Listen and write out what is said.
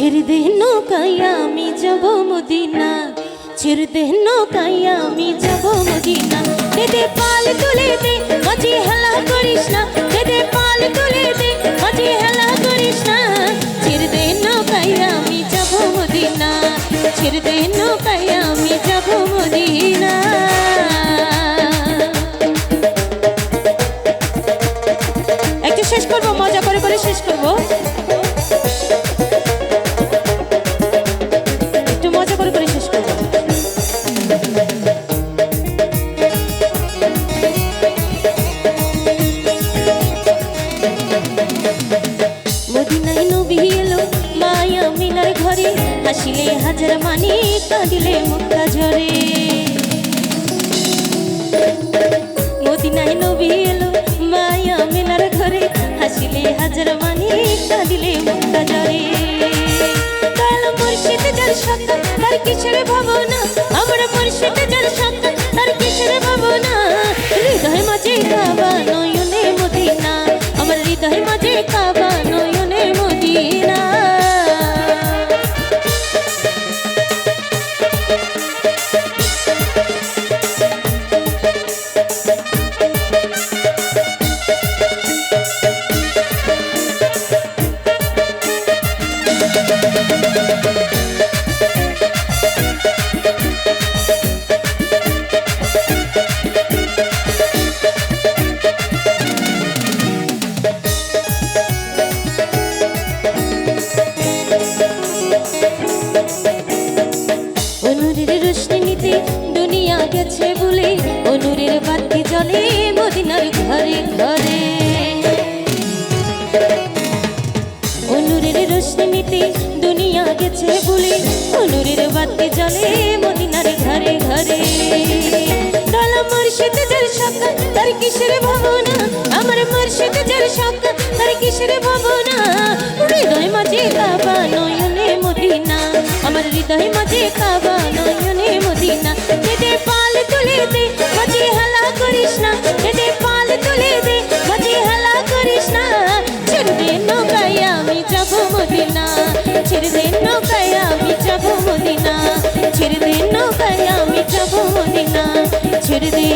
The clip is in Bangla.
ছেড়ে দে আমি যাব মদিনা ছেড়ে দে নৌকায় আমি যাব মদিনা। দে দে পাল তুলে দে, মাঝি হেলা করিস না। দে দে পাল তুলে দে, মাঝি হেলা করিস না। ছেড়ে দে নৌকায় আমি যাব মদিনা ছেড়ে দে নৌকায় আমি যাব মদিনা। একটু শেষ করব, মজা করে করে শেষ করব। হাসিলে হাজার মানি, কাঁদিলে মুক্তা ঝরে। মদিনায় নবী এলো, মায়া মিনার ঘরে। হাসিলে হাজার মানি, কাঁদিলে মুক্তা ঝরে। দয়াল মুর্শিদ যার সত্তা, তার কিসের ভাবনা আমার মুর্শিদ যার সত্তা, তার কিসের ভাবনা। হৃদয় মাঝে কাবা নয়নে মদিনা। আমার হৃদয় মাঝে কাবা নয়নে মদিনা। অনুরের রোশনি নিতে দুনিয়া গেছে বলে, অনুরের বাতি জ্বলে মদিনার ঘরে ঘরে। অনুরের রোশনি নিতে দুনিয়া গেছে বলে, অনুরের বাতি জ্বলে মদিনার ঘরে ঘরে। ডালা মুর্শিদ যার সকা তার কিসের ভাবনা? আমার মুর্শিদ যার সকা তার কিসের হৃদয় মাঝে কাবা, নয়নে মদিনা। দে পাল তুলে দে, মাঝে হালা করিস না। দে পাল তুলে দে, মাঝে হালা করিস না। ছেড়ে দে নৌকায় আমি যাব মদিনা। ছেড়ে দে নৌকায় আমি যাব মদিনা। ছেড়ে দে নৌকায় আমি যাব মদিনা। ছেড়ে দে